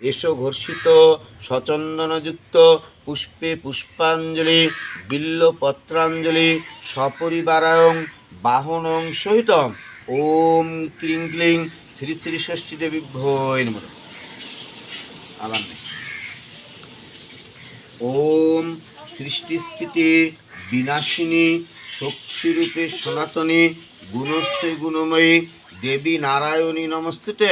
এসো ঘর্ষিত সচন্দনযুক্ত পুষ্পে পুষ্পাঞ্জলি বিল্ল পত্রাঞ্জলি সপরিবারায়ং, বাহনং সহিত ওম ক্লিং ক্লিং, শ্রী শ্রী ষষ্ঠী দেবী ভয় নমঃ। আবার ওম সৃষ্টিস্থিতি বিনাশিনী, শক্তিরূপে সনাতনী, গুণস্যে গুণময়ী, দেবী নারায়ণী নমস্তুতে।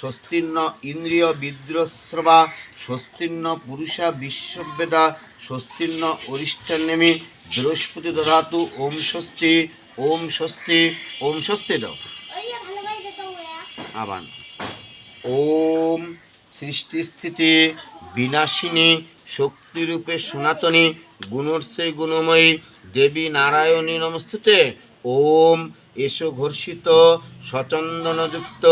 স্বস্তির্ন ইন্দ্রিয় বিদ্রস্রবা স্বস্তির্ন পুরুষা বিশ্ববেদা স্বস্তির্ন অরিষ্টান্নেমি বৃহস্পতি দধাতু ওম স্বস্তি ওম স্বস্তি ওম স্বস্তি দাও। আবার ওম সৃষ্টিস্থিতি বিনাশিনী শক্তিরূপে সনাতনী গুণর্ষে গুণময়ী দেবী নারায়ণী নমস্তুতে। ওম এসো ঘর্ষিত সচন্দনযুক্ত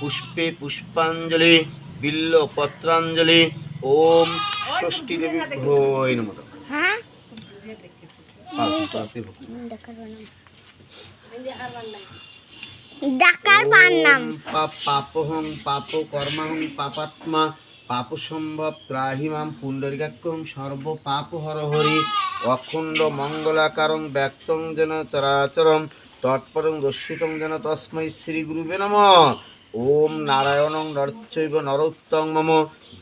পুষ্পে পুষ্পাঞ্জলি বিল্ল পত্রাঞ্জলি ওম ষষ্ঠী দেবী ভয় নমঃ হ্যাঁ। ডাকার নাম। পাপহং পাপ কর্মাহং পাপাত্মা পাপ সম্ভব ত্রাহিমাম পুণ্ডরিকাক্ষং সর্ব পাপ হর হরি অখণ্ড মঙ্গলাকারং ব্যক্তং যেন চরাচরম তৎপরং দর্শিতং যেন তস্মৈ শ্রী গুরুবে নম। ওম নারায়ণং নরচৈব নরোত্তং মম।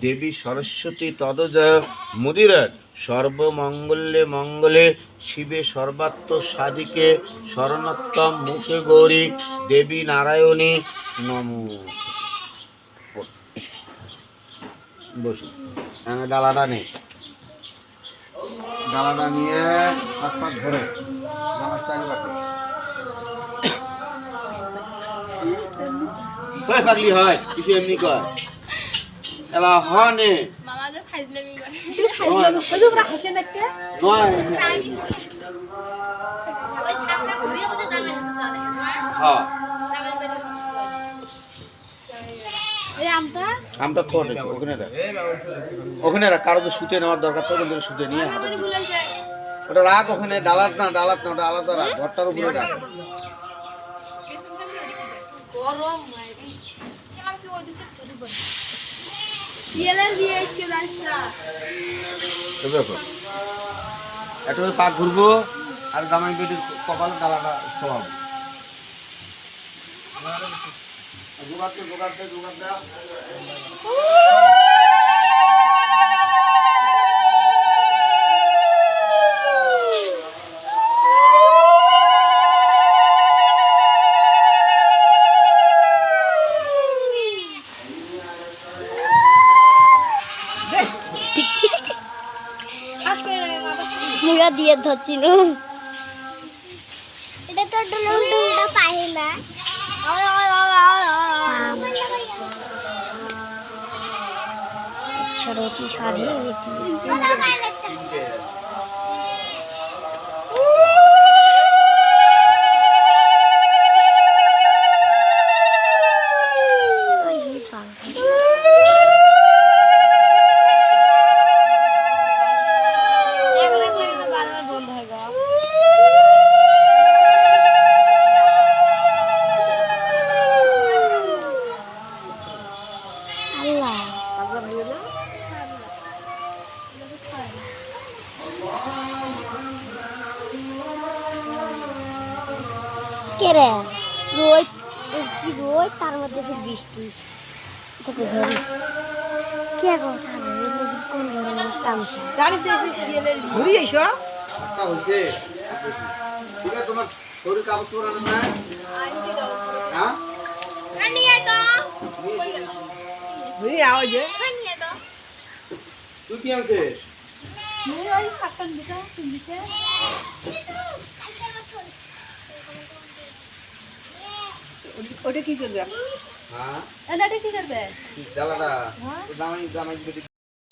দেবী সরস্বতী তদজয় মুদিরের সর্বমঙ্গলে মঙ্গলে শিবে সর্বাত্ম সাদিকে শরণোত্তম মুখে গৌরী দেবী নারায়ণী নম। ডালাটা নেই। ডালাটা নিয়ে ধরে। হয় পাগলি হয়? কিছু এমনি কর এলা হনে। মামা যে ফাইজলামি করে নয় নয় ওই সামনে ঘুরিয়ে বসে দামে হ্যাঁ। এই আমটা? আমটা তো ওটা, ওখানে রাখ। ওখানে রাখ কারও তো শুতে নেওয়ার দরকার তো থেকে শুতে নিয়ে ওটা রাখ ওখানে ডালাত না ডালাত না ওটা আলাদা রাখ ঘরটার উপরে রাখ। গরম কেলাম কি ওই দুটো চুরি করে। ইয়েলের বিয়ে কে জানিস না তো দেখো। একটা করে পাক ঘুরবো আর জামাই বেটির কপাল গালাটা সব। জোগাড়তে জোগাড়তে মুড়া দিয়ে ধরছিল এটা তো ডুলুম ডুলটা পাই না। সরতি সারি কে রে? রোদ কি রোদ তার মধ্যে বৃষ্টি? তোকে ধরি কে গো থাকবে এই নদী কোন ধরনের তামসা জানিস ঘুরি এসো হয়েছে আছে তোমার শরীর কাগজ না? হ্যাঁ? নিয়ে তো ঘুরি আও নিয়ে তো তুই কি আনছে ওটা কি করবে হ্যাঁ এটা কি করবে জামাই বেটি